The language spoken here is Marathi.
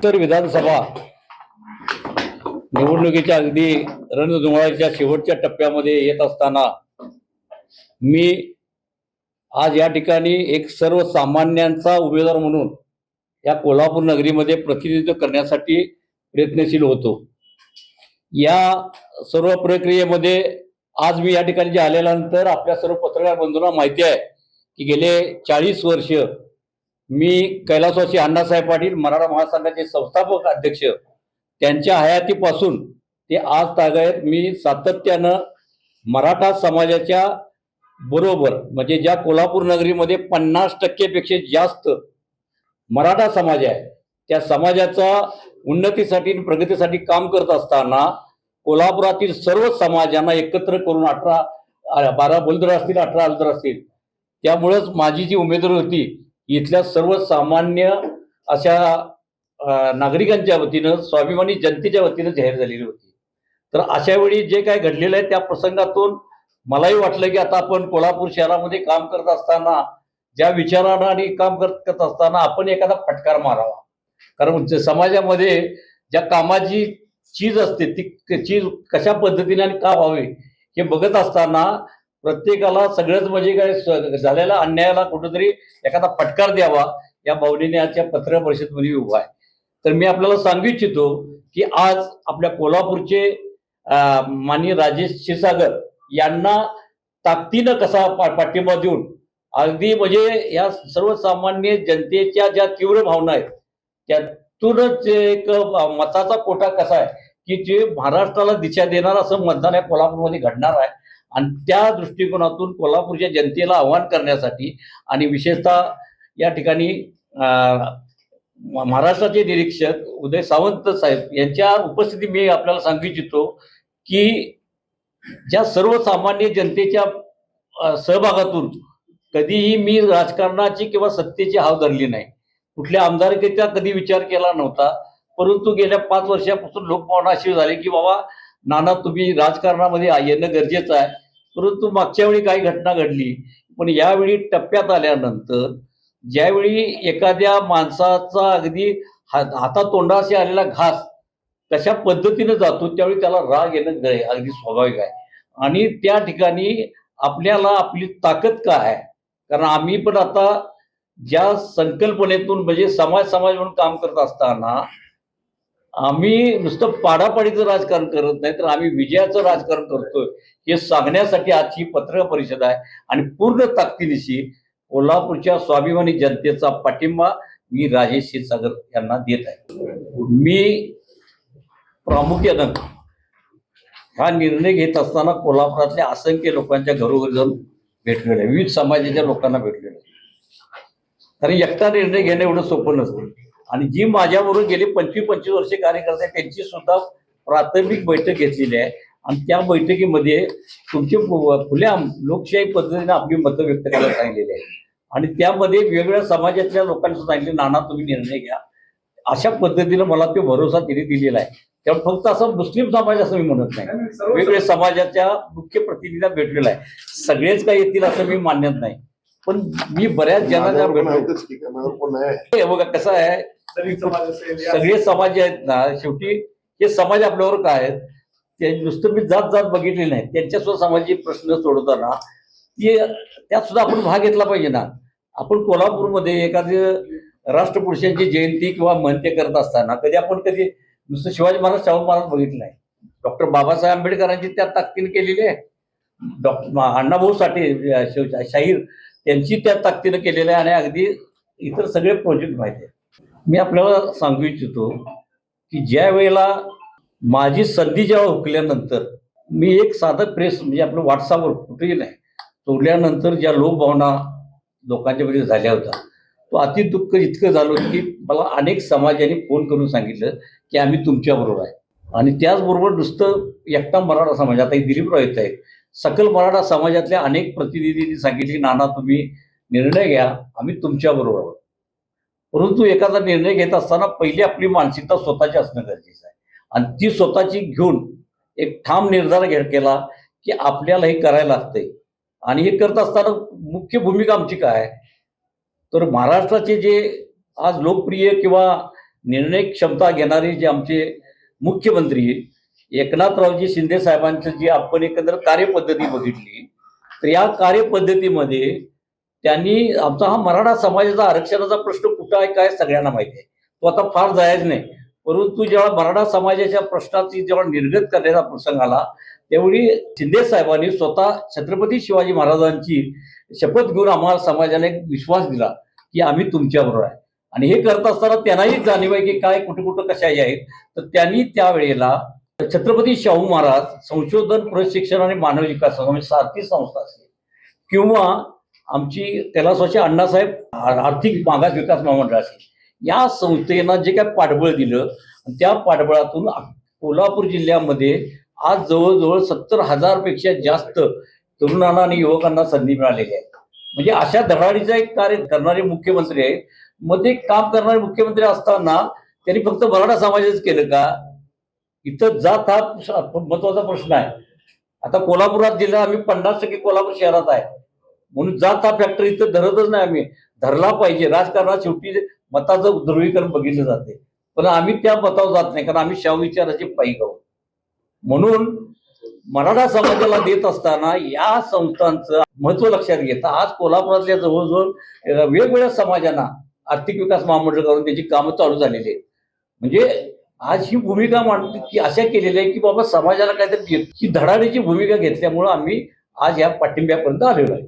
उत्तर विधानसभा निवडणुकीच्या अगदी रणधुमाळ्याच्या शेवटच्या टप्प्यामध्ये येत असताना मी आज या ठिकाणी एक सर्वसामान्यांचा उमेदवार म्हणून या कोल्हापूर नगरीमध्ये प्रतिनिधित्व करण्यासाठी प्रयत्नशील होतो. या सर्व प्रक्रियेमध्ये आज मी या ठिकाणी जे आल्यानंतर आपल्या सर्व पत्रकार बंधूंना माहिती आहे की गेले चाळीस वर्ष मी कैलासवासी अण्णासाहेब पाटील मराठा महासंघाचे संस्थापक अध्यक्ष. त्यांच्या हयातीपासून ते आज तागायत मी सातत्यानं मराठा समाजाच्या बरोबर म्हणजे ज्या कोल्हापूर नगरीमध्ये पन्नास टक्केपेक्षा जास्त मराठा समाज आहे त्या समाजाचा उन्नतीसाठी आणि प्रगतीसाठी काम करत असताना कोल्हापुरातील सर्व समाजांना एकत्र करून अठरा बारा बलदर असतील अठरा अलदर असतील त्यामुळंच माझी जी उमेदवारी होती इथल्या सर्वसामान्य अशा नागरिकांच्या वतीनं स्वाभिमानी जनतेच्या वतीनं जाहीर झालेली होती. तर अशा वेळी जे काय घडलेलं आहे त्या प्रसंगातून मलाही वाटलं की आता आपण कोल्हापूर शहरामध्ये काम करत असताना ज्या विचारानं आणि काम करत करत असताना आपण एखादा फटकार मारावा. कारण समाजामध्ये ज्या कामाची चीज असते ती चीज कशा पद्धतीने आणि का व्हावी हे बघत असताना प्रत्येकाला सगळंच म्हणजे काय झालेला झालेल्या अन्यायाला कुठंतरी एखादा फटकार द्यावा या भावनेने आजच्या पत्र परिषदेमध्ये उभा आहे. तर मी आपल्याला सांगू इच्छितो की आज आपल्या कोल्हापूरचे माननीय राजेश क्षीरसागर यांना ताकदीनं कसा पा- पाठिंबा देऊन अगदी म्हणजे या सर्वसामान्य जनतेच्या ज्या तीव्र भावना आहेत त्यातूनच एक मताचा कोटा कसा आहे की जे महाराष्ट्राला दिशा देणार असं मतदान या कोल्हापूरमध्ये घडणार आहे आणि त्या दृष्टिकोनातून कोल्हापूरच्या जनतेला आव्हान करण्यासाठी आणि विशेषतः या ठिकाणी महाराष्ट्राचे निरीक्षक उदय सावंत साहेब यांच्या उपस्थिती मी आपल्याला सांगू इच्छितो की ज्या सर्वसामान्य जनतेच्या सहभागातून कधीही मी राजकारणाची किंवा सत्तेची हाव धरली नाही. कुठल्या आमदारकीचा कधी विचार केला नव्हता. परंतु गेल्या पाच वर्षापासून लोकभावना अशी झाली की बाबा नाना तुम्ही राजकारणामध्ये येणं गरजेचं आहे. परंतु मागच्या वेळी काही घटना घडली. पण यावेळी टप्प्यात आल्यानंतर ज्यावेळी एखाद्या माणसाचा अगदी हा- हातातोंडाशी आलेला घास कशा पद्धतीने जातो त्यावेळी त्याला राग येणं ग- अगदी स्वाभाविक आहे. आणि त्या ठिकाणी आपल्याला आपली ताकद काय आहे? कारण आम्ही पण आता ज्या संकल्पनेतून म्हणजे समाज समाज म्हणून काम करत असताना आम्ही नुसतं पाडापाडीचं राजकारण करत नाही तर आम्ही विजयाचं राजकारण करतोय हे सांगण्यासाठी आजची पत्रकार परिषद आहे. आणि पूर्ण ताकदीनिशी कोल्हापूरच्या स्वाभिमानी जनतेचा पाठिंबा मी राजेश क्षीरसागर यांना देत आहे. मी प्रामुख्यानं हा निर्णय घेत असताना कोल्हापुरातल्या असंख्य लोकांच्या घरोघरी जाऊन भेटलेलं आहे. विविध समाजाच्या लोकांना भेटलेलं आहे. कारण एकटा निर्णय घेणं एवढं सोपं नसतं. आणि जी माझ्याबरोबर गेली पंचवीस पंचवीस वर्षे कार्य करते त्यांची सुद्धा प्राथमिक बैठक घेतलेली आहे. आणि त्या बैठकीमध्ये तुमचे खुल्या लोकशाही पद्धतीने आपली मतं व्यक्त करायला सांगितलेली आहे आणि त्यामध्ये वेगवेगळ्या समाजातल्या लोकांनी सांगितले नाना तुम्ही निर्णय घ्या. अशा पद्धतीनं मला तो भरोसा तिने दिलेला आहे. त्यामुळे फक्त असं मुस्लिम समाज असं मी म्हणत नाही. वेगवेगळ्या समाजाच्या मुख्य प्रतिनिधीला भेटलेला आहे. सगळेच काही येतील असं मी मानत नाही. पण मी बऱ्याच जणांना भेटलो. बघा कसं आहे सगळे समाज जे आहेत ना शेवटी हे समाज आपल्यावर काय आहेत ते नुसतं मी जात जात बघितले नाही. त्यांच्या सुद्धा समाजाचे प्रश्न सोडवताना ते त्यात सुद्धा आपण भाग घेतला पाहिजे ना. आपण कोल्हापूरमध्ये एखादे राष्ट्रपुरुषांची जयंती किंवा महंते करत असताना कधी आपण कधी नुसतं शिवाजी महाराज शाहू महाराज बघितलं नाही. डॉक्टर बाबासाहेब आंबेडकरांची त्या ताकदीने केलेली आहे. डॉक्टर अण्णाभाऊ साठे शिव- शाहीर त्यांची त्या ताकदीनं केलेलं आहे आणि अगदी इतर सगळे प्रोजेक्ट माहिती आहेत. मी आपल्याला सांगू इच्छितो की ज्या वेळेला माझी संधी जेव्हा हुकल्यानंतर मी एक साधं प्रेस म्हणजे आपलं व्हॉट्सअपवर कुठेही नाही तोडल्यानंतर ज्या लोकभावना लोकांच्या मध्ये झाल्या होत्या तो अति दुःख इतकं झालं होतं की मला अनेक समाजाने फोन करून सांगितलं की आम्ही तुमच्याबरोबर आहे. आणि त्याचबरोबर नुसतं एकटा मराठा समाज आता हे दिलीपराव येत आहे सकल मराठा समाजातल्या अनेक प्रतिनिधींनी सांगितले की नाना तुम्ही निर्णय घ्या आम्ही तुमच्याबरोबर आहोत. परंतु एखादा निर्णय घेत असताना पहिली आपली मानसिकता स्वतःची असणं गरजेचं आहे. आणि ती स्वतःची घेऊन एक ठाम निर्धार घे केला की आपल्याला हे करायला लागतंय. आणि हे करत असताना मुख्य भूमिका आमची काय तर महाराष्ट्राचे जे आज लोकप्रिय किंवा निर्णय क्षमता घेणारे जे आमचे मुख्यमंत्री एकनाथरावजी शिंदे साहेबांचं जी आपण एकंदर कार्यपद्धती बघितली तर या कार्यपद्धतीमध्ये त्यांनी आमचा हा मराठा समाजाचा आरक्षणाचा प्रश्न कुठं आहे काय सगळ्यांना माहिती आहे. तो आता फार जायच नाही. परंतु जेव्हा मराठा समाजाच्या प्रश्नाची जेव्हा निर्गत करण्याचा प्रसंग आला त्यावेळी शिंदे साहेबांनी स्वतः छत्रपती शिवाजी महाराजांची शपथ घेऊन आम्हाला समाजाने एक विश्वास दिला की आम्ही तुमच्याबरोबर आहे. आणि हे करत असताना त्यांनाही जाणीव आहे की काय कुठं कुठं कशाही आहेत. तर त्यांनी त्यावेळेला छत्रपती शाहू महाराज संशोधन प्रशिक्षण आणि मानव विकास म्हणजे सारखी संस्था असेल किंवा आमची कैलासवासी अण्णासाहेब आर्थिक मागास विकास महामंडळाची या संस्थेनं जे काय पाठबळ दिलं त्या पाठबळातून कोल्हापूर जिल्ह्यामध्ये आज जवळजवळ सत्तर हजारपेक्षा जास्त तरुणांना आणि युवकांना संधी मिळालेली आहे. म्हणजे अशा धडाडीचा एक कार्य करणारे मुख्यमंत्री आहे मध्ये काम करणारे मुख्यमंत्री असताना त्यांनी फक्त मराठा समाजाच केलं का? इथं जात हा महत्त्वाचा प्रश्न आहे. आता कोल्हापुरात जिल्हा आम्ही पन्नास टक्के कोल्हापूर शहरात आहे. म्हणून जात हा फॅक्टर इथं धरतच नाही आम्ही. धरला पाहिजे. राजकारणात शेवटी मताचं ध्रुवीकरण बघितलं जाते. पण आम्ही त्या मतावर जात नाही. कारण आम्ही शवविचाराचे पाहिजे पायी आहोत म्हणून मराठा समाजाला देत असताना या संस्थांचं महत्त्व लक्षात घेता आज कोल्हापुरातल्या जवळजवळ वेगवेगळ्या समाजांना आर्थिक विकास महामंडळ करून त्याची कामं चालू झालेली आहेत. म्हणजे आज ही भूमिका मांडते की अशा केलेल्या आहे की बाबा समाजाला काहीतरी ही धडाडीची भूमिका घेतल्यामुळं आम्ही आज या पाठिंब्यापर्यंत आलेलो आहे.